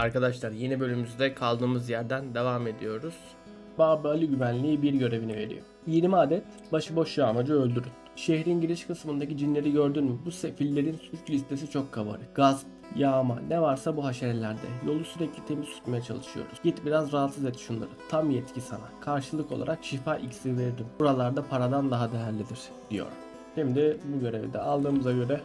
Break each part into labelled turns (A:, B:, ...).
A: Arkadaşlar yeni bölümümüzde kaldığımız yerden devam ediyoruz. Baba Ali güvenliği bir görevini veriyor. 20 adet başıboş yağmacı öldürün. Şehrin giriş kısmındaki cinleri gördün mü? Bu sefillerin suç listesi çok kabarık. Gasp, yağma ne varsa bu haşerelerde. Yolu sürekli temiz tutmaya çalışıyoruz. Git biraz rahatsız et şunları. Tam yetki sana. Karşılık olarak şifa iksiri veririm. Buralarda paradan daha değerlidir diyor. Şimdi bu görevi de aldığımıza göre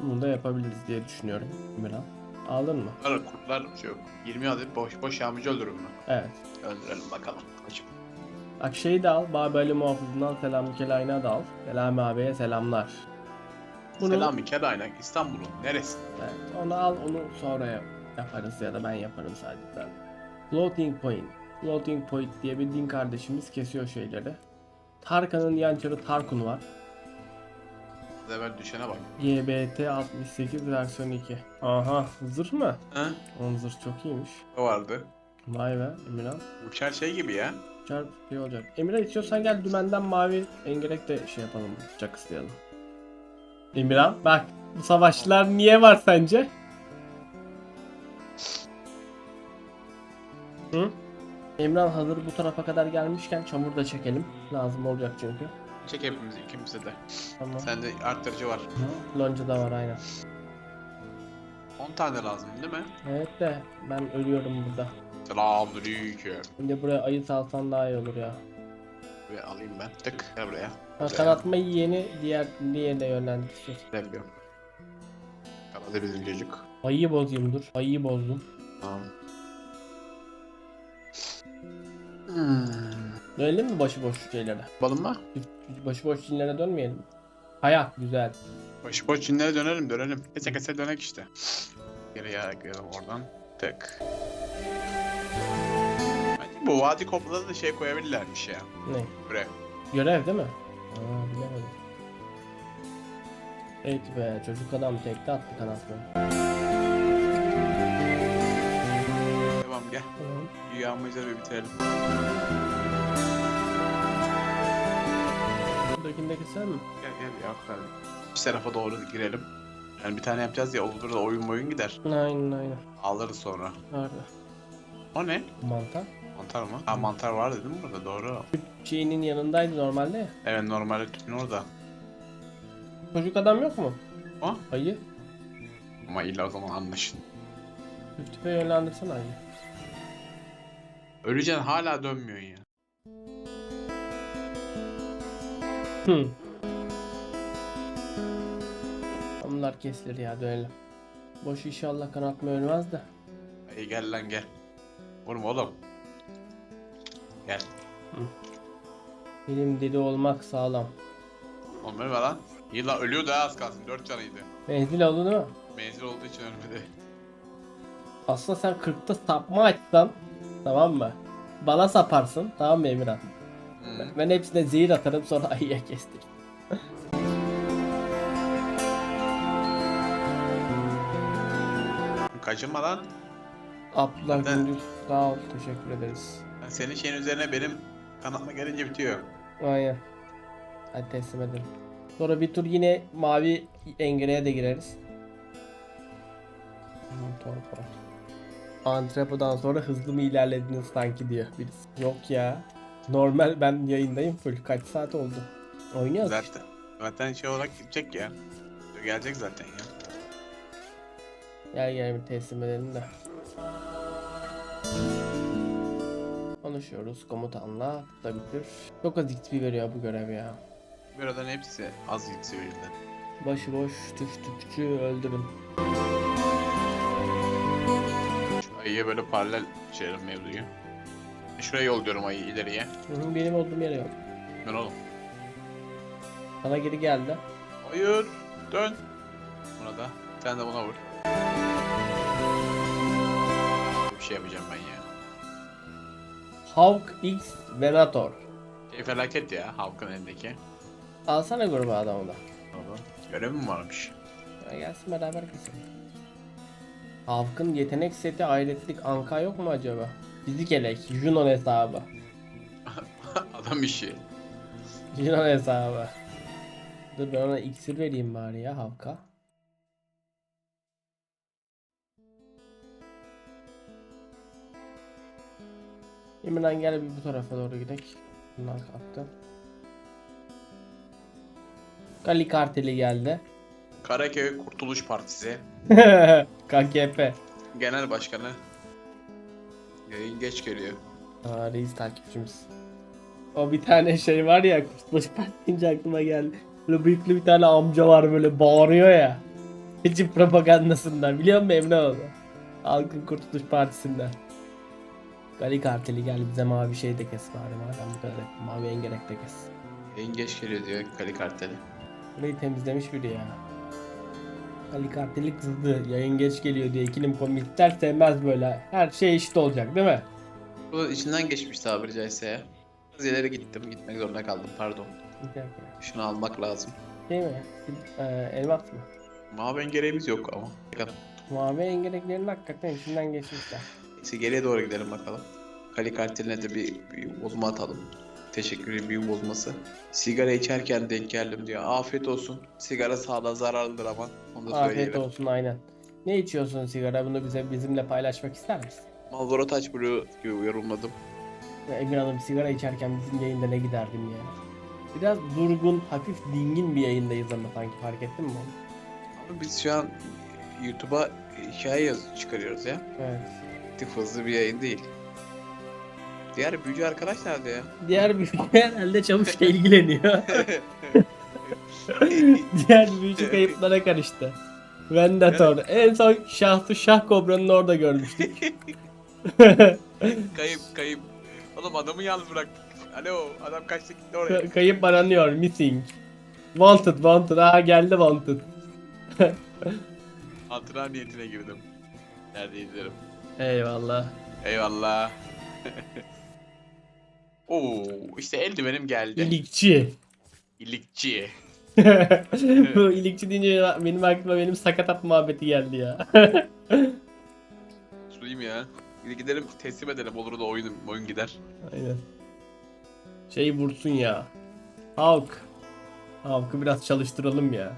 A: bunu da yapabiliriz diye düşünüyorum. Miran. Aldın mı?
B: Kurtlar bir şey yok. 20 adet boş boş yağmacı öldürür mü?
A: Evet.
B: Öldürelim bakalım. Açık.
A: Bak şeyi de al. Babeli muhafızından Selami Kelayna da al. Selami abiye selamlar. Bunu-
B: Selami Kelaynak İstanbul'un neresi?
A: Evet, onu al onu sonra yap- yaparız ya da ben yaparım sadece. zaten. Floating Point. Floating Point diye bir din kardeşimiz kesiyor şeyleri. Tarkan'ın yançarı Tarkun var.
B: Az evvel düşene bak.
A: GBT 68 versiyon 2. Aha zırh mı?
B: He?
A: Onun zırh çok iyiymiş.
B: O vardı.
A: Vay be Emirhan.
B: Uçar şey gibi ya.
A: Çarp şey olacak. Emirhan istiyorsan gel dümenden mavi engerek de şey yapalım. Bıçak isteyelim. Emirhan bak bu savaşlar niye var sence? Hı? Emirhan hazır bu tarafa kadar gelmişken çamur da çekelim. Lazım olacak çünkü.
B: Çek hepimiz ikimize de.
A: Tamam.
B: Sende arttırıcı var.
A: Lonca da var aynen.
B: 10 tane lazım değil mi?
A: Evet de ben ölüyorum burada.
B: Selamünaleyküm.
A: Şimdi buraya ayı salsan daha iyi olur ya.
B: Ve alayım ben. Tık. Gel buraya.
A: Ha, kanatma yeni diğer diğerine yönlendir.
B: Yapıyorum. Kanadı bizim çocuk.
A: Ayıyı bozayım dur. Ayıyı bozdum.
B: Tamam. Hmm.
A: Dönelim mi başıboş şeylere?
B: Balım mı?
A: Başıboş cinlere dönmeyelim. Hayat güzel.
B: Boş boş cinlere dönelim dönelim. Kese kese dönek işte. Geri yaraklayalım oradan. Tık. Bence bu vadi koplada da şey koyabilirlermiş ya.
A: Ne?
B: Buraya.
A: Görev değil mi? Aa bilemedim. Evet be çocuk adam tekte attı kanatları.
B: Devam gel.
A: Tamam.
B: Yağmayacağız ve bitirelim.
A: Buradakini de keser mi?
B: Gel gel ya. Bir tarafa doğru girelim. Yani bir tane yapacağız ya olur da oyun boyun gider.
A: Aynen aynen.
B: Alırız sonra.
A: Nerede?
B: O ne?
A: Mantar.
B: Mantar mı? Ha mantar var dedim burada doğru.
A: Şeyinin yanındaydı normalde ya.
B: Evet normalde tüpün orada.
A: Çocuk adam yok mu?
B: O?
A: Ayı.
B: Ama illa o zaman anlaşın.
A: Tüpe yönlendirsene ayı.
B: Öleceksin hala dönmüyorsun ya.
A: Bunlar kesilir ya dönelim. Boş inşallah kanatma ölmez de.
B: İyi gel lan gel. Oğlum oğlum. Gel.
A: Benim deli olmak sağlam.
B: Oğlum ölme lan. İyi lan ölüyordu ha az kalsın. Dört canıydı.
A: Menzil oldu değil mi?
B: Menzil olduğu için ölmedi.
A: Aslında sen 40'ta sapma açsan tamam mı? Bana saparsın tamam mı Emirhan?
B: Hmm.
A: Ben hepsine zehir atarım sonra ayıya kestik.
B: Kaçınma lan.
A: Abdullah
B: Zaten-
A: Gündüz sağ ol teşekkür ederiz.
B: Ben senin şeyin üzerine benim kanatma gelince bitiyor.
A: Aynen. Hadi teslim edelim. Sonra bir tur yine mavi engereye de gireriz. Torpora. Antrepodan sonra hızlı mı ilerlediniz sanki diyor birisi. Yok ya. Normal ben yayındayım full. Kaç saat oldu? Oynuyoruz.
B: Zaten. Zaten şey olarak gidecek ya. Gelecek zaten ya.
A: Gel gel bir teslim edelim de. Konuşuyoruz komutanla da bitir. Çok az XP veriyor bu görev ya.
B: Buradan hepsi az gitsi verirler.
A: Başıboş tüf tüfçü öldürün.
B: Şu ayıya böyle paralel şeyler mevzuyu. Şuraya yolluyorum ayıyı ileriye.
A: Hı hı, Benim olduğum yere yok.
B: Dön oğlum.
A: Sana geri geldi.
B: Hayır. Dön. Buna da. Sen de buna vur. Bir şey yapacağım ben ya.
A: Hawk X Venator.
B: Şey felaket ya halkın elindeki.
A: Alsana grubu adamı da.
B: Görev mi varmış?
A: Ya gelsin beraber keselim. Hawk'ın yetenek seti ayretlik anka yok mu acaba? Fizik elek, Junon hesabı.
B: Adam işi.
A: Junon hesabı. Dur ben ona iksir vereyim bari ya Hawk'a. Emirhan gel bir bu tarafa doğru gidelim. Bundan kalktı. Kali karteli geldi.
B: Karaköy Kurtuluş Partisi
A: KKP.
B: Genel Başkanı yayın geç geliyor.
A: Aa, reis takipçimiz. O bir tane şey var ya Parti deyince aklıma geldi. Böyle bıyıklı bir tane amca var böyle bağırıyor ya. Seçim propagandasından biliyor musun Emre onu? Halkın Kurtuluş Partisi'nden. Gali karteli gel bize mavi şey de kes bari madem bu kadar. Mavi engerek de kes.
B: Yayın geç geliyor diyor Kali Karteli.
A: Burayı temizlemiş biri ya. Ali karteli kızdı. Yayın geç geliyor diye ikilim komikler sevmez böyle. Her şey eşit olacak değil mi?
B: Bu içinden geçmiş tabiri caizse ya. Biraz ileri gittim. Gitmek zorunda kaldım pardon.
A: Bir dakika.
B: Şunu almak lazım.
A: Değil mi? Ee, elmas mı?
B: Mavi gereğimiz yok ama. Bakalım.
A: Mavi engereklerin hakikaten içinden geçmişler.
B: Neyse geriye doğru gidelim bakalım. Kali karteline de bir, bir bozma atalım. Teşekkür büyük bozması. Sigara içerken denk geldim diyor. Afiyet olsun. Sigara sağlığa zararlıdır ama. Onu da
A: Afiyet
B: söyleyelim.
A: olsun aynen. Ne içiyorsun sigara? Bunu bize bizimle paylaşmak ister misin?
B: Marlboro Touch Blue gibi yorumladım.
A: Ve Emir Hanım sigara içerken bizim yayında ne giderdim ya? Biraz durgun, hafif dingin bir yayındayız ama sanki fark ettin mi onu?
B: Ama biz şu an YouTube'a hikaye yaz çıkarıyoruz ya.
A: Evet.
B: Hızlı bir yayın değil. Diğer büyücü arkadaş nerede ya?
A: Diğer büyücü herhalde çavuşla ilgileniyor. Diğer büyücü kayıplara karıştı. Vendator. En son Şahsu Şah Kobra'nın orada görmüştük.
B: kayıp kayıp. Oğlum adamı yalnız bıraktık. Alo adam kaçtı gitti oraya.
A: Kayıp aranıyor. Missing. Wanted, wanted. Aha geldi wanted.
B: Hatıra niyetine girdim. Nerede izlerim.
A: Eyvallah.
B: Eyvallah. Oo işte eldivenim geldi.
A: İlikçi.
B: İlikçi.
A: Bu ilikçi deyince benim aklıma benim sakatat muhabbeti geldi ya.
B: Suyum ya. Gide- Gidelim teslim edelim olur da oyun, oyun gider.
A: Aynen. Şey vursun ya. Halk. Halkı biraz çalıştıralım ya.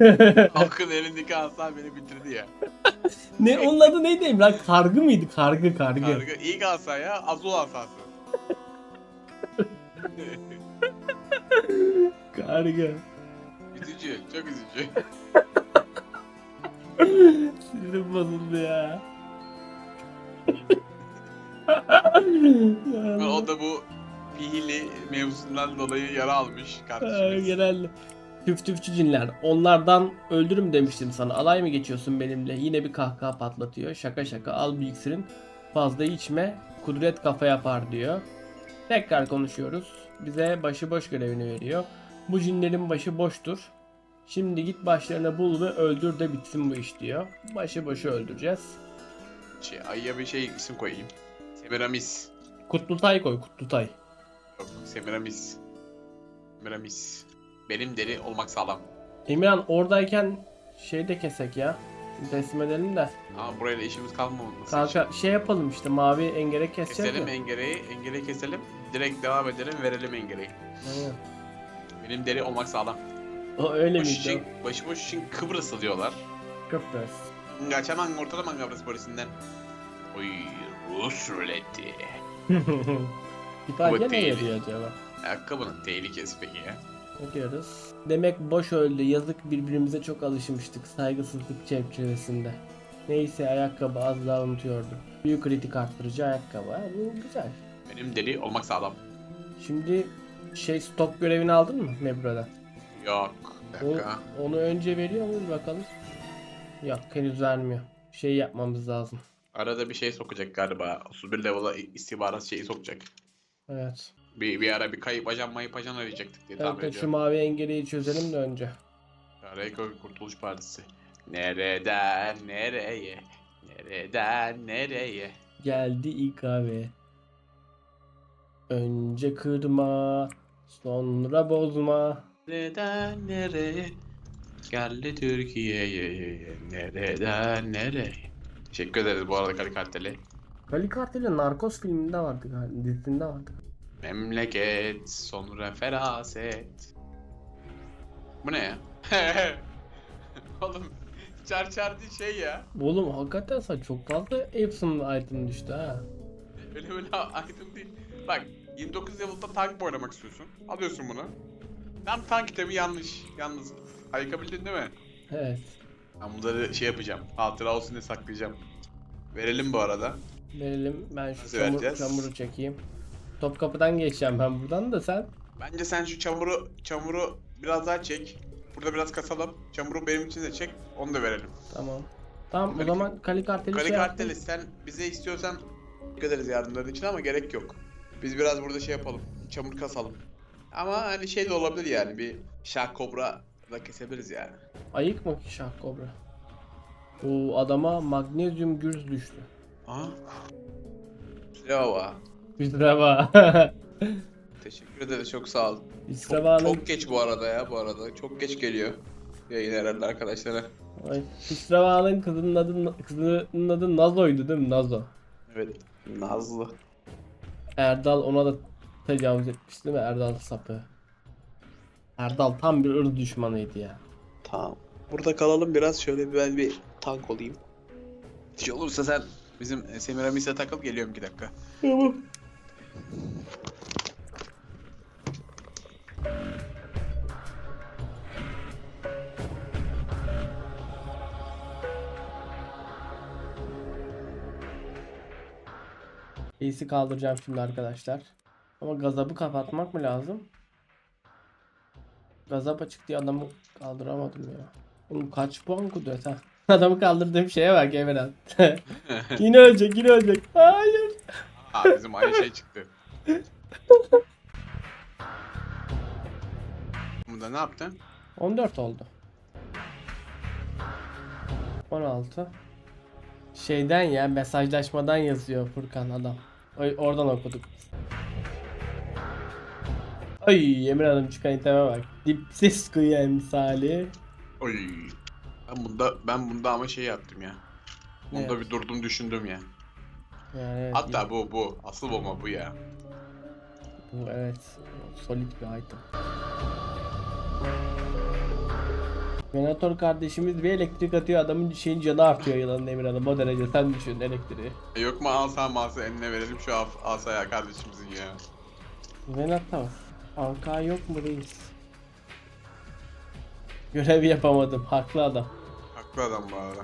B: Halkın elindeki asa beni bitirdi ya.
A: ne onun adı neydi Emrah? Kargı mıydı? Kargı kargı.
B: Kargı ilk asa ya Azul asası.
A: Kargı.
B: üzücü çok üzücü.
A: Sinirim bozuldu ya.
B: o da bu pihili mevzusundan dolayı yara almış
A: Aa,
B: kardeşimiz.
A: Genel tüf tüfçü cinler. Onlardan öldürüm demiştim sana. Alay mı geçiyorsun benimle? Yine bir kahkaha patlatıyor. Şaka şaka al bir iksirin. Fazla içme. Kudret kafa yapar diyor. Tekrar konuşuyoruz. Bize başıboş görevini veriyor. Bu cinlerin başı boştur. Şimdi git başlarına bul ve öldür de bitsin bu iş diyor. Başıboşu öldüreceğiz.
B: Şey, ayıya bir şey isim koyayım. Semiramis.
A: Kutlutay koy Kutlutay.
B: Yok Semiramis. Semiramis. Benim deri olmak sağlam.
A: Emirhan oradayken şey de kesek ya. Teslim edelim de.
B: Ama burayla işimiz kalmaması.
A: Kanka şey yapalım işte mavi engere keseceğiz
B: Keselim
A: ya.
B: engereyi, engereyi keselim. Direkt devam edelim, verelim engereyi.
A: Aynen.
B: Benim deri olmak sağlam.
A: O öyle miydi?
B: için, başıboş için Kıbrıs'ı diyorlar.
A: Kıbrıs.
B: Kaçaman ortalaman Kıbrıs polisinden. Oy Rus ruleti.
A: İtalya ne diyor acaba?
B: Ayakkabının tehlikesi peki ya.
A: Ne diyoruz? Demek boş öldü. Yazık birbirimize çok alışmıştık saygısızlık çerçevesinde. Neyse ayakkabı az daha unutuyordum. Büyük kritik arttırıcı ayakkabı. Ha, bu güzel.
B: Benim deri olmak sağlam.
A: Şimdi şey stok görevini aldın mı Mebra'da?
B: Yok. Bir
A: O,
B: dakika.
A: onu önce veriyor muyuz bakalım? Yok henüz vermiyor. Şey yapmamız lazım.
B: Arada bir şey sokacak galiba. 31 level'a istihbarat şeyi sokacak.
A: Evet.
B: Bir, bir ara bir kayıp ajan mayıp ajan arayacaktık diye
A: Evet,
B: tahmin
A: evet, şu
B: ediyorum.
A: mavi engeleyi çözelim de önce.
B: Reyköy Kurtuluş Partisi. Nereden nereye? Nereden nereye?
A: Geldi İKV. Önce kırma, sonra bozma.
B: Nereden nereye? Geldi Türkiye'ye. Nereden nereye? Teşekkür ederiz bu arada Kali Karteli.
A: Kali Kartel'i Narcos filminde vardı galiba, dizisinde vardı.
B: Memleket sonra feraset. Bu ne ya? Oğlum çar çar değil şey ya.
A: Oğlum hakikaten sana çok fazla Epson item düştü ha.
B: Öyle böyle item değil. Bak 29 level'da tank oynamak istiyorsun? Alıyorsun bunu. Tam tank itemi yanlış. Yalnız ayıkabildin değil mi?
A: Evet.
B: Ben bunları şey yapacağım. Hatıra olsun diye saklayacağım. Verelim bu arada.
A: Verelim. Ben şu
B: Nasıl
A: çamur,
B: vereceğiz?
A: çamuru çekeyim. Topkapı'dan geçeceğim ben buradan da sen.
B: Bence sen şu çamuru çamuru biraz daha çek. Burada biraz kasalım. Çamuru benim için de çek. Onu da verelim.
A: Tamam. Tamam o
B: Kali-
A: zaman Kali Kartel'i
B: Kale
A: şey
B: karteli
A: yaptım.
B: sen bize istiyorsan teşekkür ederiz yardımların için ama gerek yok. Biz biraz burada şey yapalım. Çamur kasalım. Ama hani şey de olabilir yani bir şah kobra da kesebiliriz yani.
A: Ayık mı ki şah kobra? O adama magnezyum gürz düştü.
B: Aha. Bravo.
A: Üstrava.
B: Teşekkür ederiz çok sağ olun. Çok, çok geç bu arada ya bu arada. Çok geç geliyor. Yayın herhalde arkadaşlara.
A: Ay, Üstrava'nın kızının adı kızının adı Nazo'ydu değil mi? Nazo.
B: Evet. Nazlı.
A: Erdal ona da tecavüz etmiş değil mi? Erdal sapı. Erdal tam bir ırz düşmanıydı ya.
B: Tamam. Burada kalalım biraz şöyle bir ben bir tank olayım. Bir şey olursa sen bizim Semiramis'e takıl geliyorum 2 dakika.
A: Tamam. İyisi kaldıracağım şimdi arkadaşlar. Ama gazabı kapatmak mı lazım? Gazap açık diye adamı kaldıramadım ya. Oğlum kaç puan kudret ha? Adamı kaldırdığım şeye bak Emirhan. yine ölecek yine ölecek. Hayır.
B: Aa bizim aynı şey çıktı. Bunda ne yaptın?
A: 14 oldu. 16. Şeyden ya mesajlaşmadan yazıyor Furkan adam. Oy, oradan okuduk. Ay Emir Hanım çıkan iteme bak. Dipsiz kuyu emsali.
B: Oy. Ben bunda ben bunda ama şey yaptım ya. Bunda
A: Evet.
B: bir durdum düşündüm ya.
A: Yani evet,
B: Hatta bu bu asıl bomba bu ya.
A: bu evet solid bir item. Venator kardeşimiz bir elektrik atıyor adamın şeyin canı artıyor yılanın Emir Hanım o derece sen düşün elektriği.
B: E yok mu asa masa eline verelim şu af- asaya kardeşimizin ya.
A: Venator. Anka yok mu reis? Görev yapamadım. Haklı adam.
B: Haklı adam bu arada.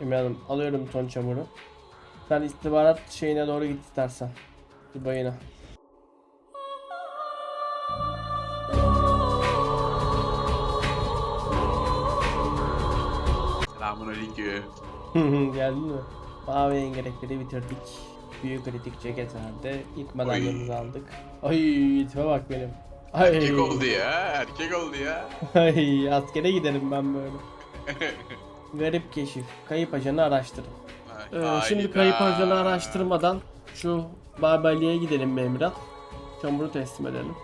A: Emre Hanım alıyorum ton çamuru. Sen istihbarat şeyine doğru git istersen. Dubayına.
B: Selamun aleyküm.
A: Geldin mi? Mavi engerekleri bitirdik. Büyük kritik ceket verdi. İlk madalyamızı aldık. Ay tipe bak benim. Ay,
B: Erkek oldu ya, erkek oldu ya.
A: ay askere giderim ben böyle. Garip keşif. Kayıp ajanı araştırın. Ee, şimdi kayıp ajanı araştırmadan şu Babali'ye gidelim be Emrah. Çamuru teslim edelim.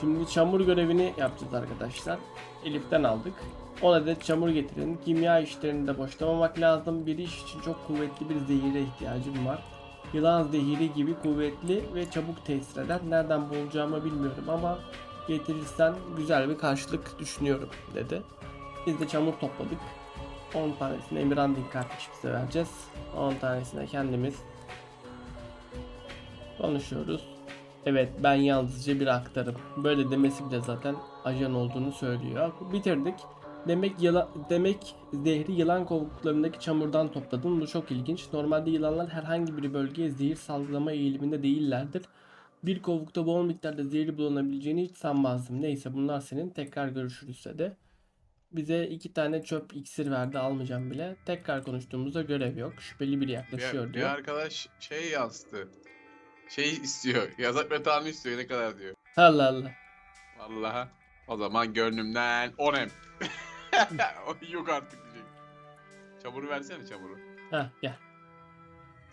A: Şimdi çamur görevini yapacağız arkadaşlar. Elif'ten aldık. 10 adet çamur getirin. Kimya işlerini de boşlamamak lazım. Bir iş için çok kuvvetli bir zehire ihtiyacım var. Yılan zehiri gibi kuvvetli ve çabuk tesir eder. Nereden bulacağımı bilmiyorum ama getirirsen güzel bir karşılık düşünüyorum dedi. Biz de çamur topladık. 10 tanesini Emirhan Din kardeşimize vereceğiz. 10 tanesini de kendimiz konuşuyoruz. Evet ben yalnızca bir aktarım. Böyle demesi bile zaten ajan olduğunu söylüyor. Bitirdik. Demek yıla, demek zehri yılan kovuklarındaki çamurdan topladım. Bu çok ilginç. Normalde yılanlar herhangi bir bölgeye zehir salgılama eğiliminde değillerdir. Bir kovukta bol miktarda zehri bulunabileceğini hiç sanmazdım. Neyse bunlar senin. Tekrar görüşürüz de. Bize iki tane çöp iksir verdi almayacağım bile. Tekrar konuştuğumuzda görev yok. Şüpheli biri yaklaşıyor
B: Bir, bir
A: diyor.
B: arkadaş şey yansıtı. Şey istiyor, yazak metanı istiyor ne kadar diyor.
A: Allah Allah.
B: Vallahi. O zaman gönlümden 10 em. Yok artık diyecek. Çamuru versene çamuru.
A: Heh gel.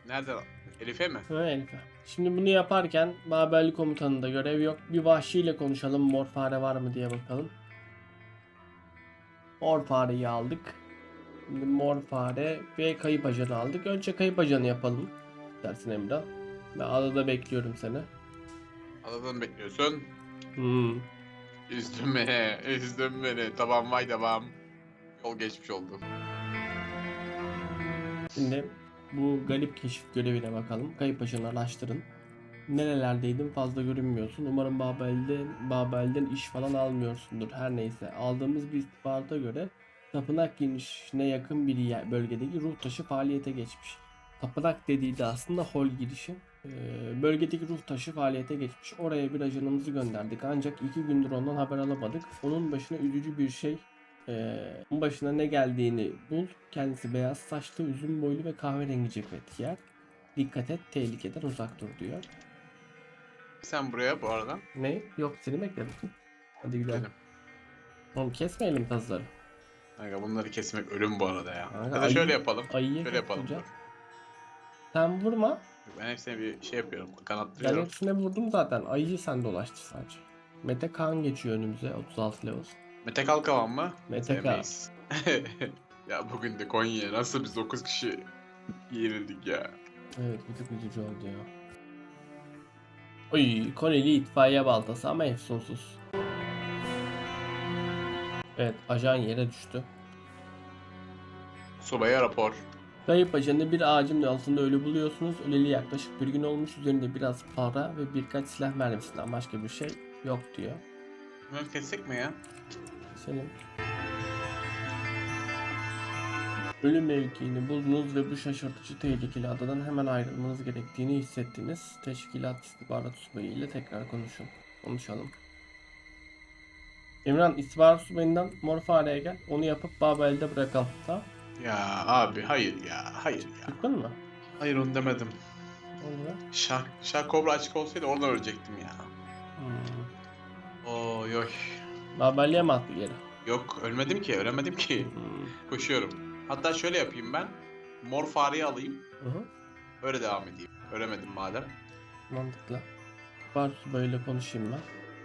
B: Nereden? Elif'e mi?
A: Ha, Elif'e. Şimdi bunu yaparken Babelli komutanında görev yok. Bir vahşiyle konuşalım. Mor fare var mı diye bakalım. Mor fareyi aldık. Şimdi mor fare ve kayıp ajanı aldık. Önce kayıp ajanı yapalım. Dersin Emrah. Ben adada bekliyorum seni.
B: Adadan bekliyorsun.
A: Hmm.
B: Üzdün beni, üzdün beni. Tamam vay devam. Yol geçmiş oldu.
A: Şimdi Bu garip keşif görevine bakalım. Kayıp başını araştırın. Nerelerdeydin fazla görünmüyorsun. Umarım Babel'den, Babel'den iş falan almıyorsundur. Her neyse. Aldığımız bir istihbarata göre tapınak girişine yakın bir yer, bölgedeki ruh taşı faaliyete geçmiş. Tapınak dediği de aslında hol girişi. Ee, bölgedeki ruh taşı faaliyete geçmiş. Oraya bir ajanımızı gönderdik ancak iki gündür ondan haber alamadık. Onun başına üzücü bir şey ee, başına ne geldiğini bul. Kendisi beyaz saçlı, üzüm boylu ve kahverengi ceket giyer. Dikkat et, tehlikeden uzak dur diyor.
B: Sen buraya bu arada.
A: Ne? Yok seni bekledim. Hadi gidelim.
B: Gidelim.
A: Oğlum kesmeyelim tazları.
B: Kanka bunları kesmek ölüm bu arada ya.
A: Kanka,
B: ya da şöyle yapalım.
A: Ayıya
B: Şöyle yapalım. dur.
A: Sen vurma.
B: Ben hepsine bir şey yapıyorum.
A: Ben
B: Kanattırıyorum.
A: hepsine vurdum zaten. Ayıyı sen dolaştır sadece. Mete Kaan geçiyor önümüze 36 level.
B: Mete Kalkavan mı?
A: Mete Kal.
B: Sevmeyiz. ya bugün de Konya'ya nasıl biz 9 kişi yenildik ya.
A: Evet bir tık üzücü oldu ya. Oy Koneli itfaiye baltası ama efsunsuz. Evet ajan yere düştü.
B: Sobaya rapor.
A: Kayıp ajanı bir ağacın altında ölü buluyorsunuz. Öleli yaklaşık bir gün olmuş. Üzerinde biraz para ve birkaç silah mermisinden başka bir şey yok diyor.
B: Bunu kessek mi ya?
A: Senin Ölüm mevkiini buldunuz ve bu şaşırtıcı tehlikeli adadan hemen ayrılmanız gerektiğini hissettiniz. Teşkilat istihbarat subayı ile tekrar konuşun. Konuşalım. İmran istihbarat subayından mor fareye gel. Onu yapıp Babel'de bırakalım. Tamam.
B: Ya abi hayır ya. Hayır ya.
A: Çıktın mı?
B: Hayır onu demedim.
A: Olur.
B: Şah, Şah Kobra açık olsaydı oradan ölecektim ya.
A: Hmm.
B: Oy oy.
A: Babel'e mi attı geri?
B: Yok ölmedim ki ölemedim ki.
A: Hmm.
B: Koşuyorum. Hatta şöyle yapayım ben. Mor fareyi alayım.
A: Hı hı.
B: Öyle devam edeyim. Ölemedim madem.
A: Mantıklı. Var subayıyla konuşayım ben.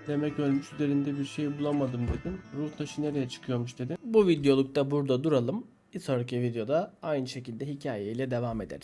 A: Demek ölmüş üzerinde bir şey bulamadım dedim. Ruh taşı nereye çıkıyormuş dedim. Bu videolukta burada duralım. Bir sonraki videoda aynı şekilde hikayeyle devam ederiz.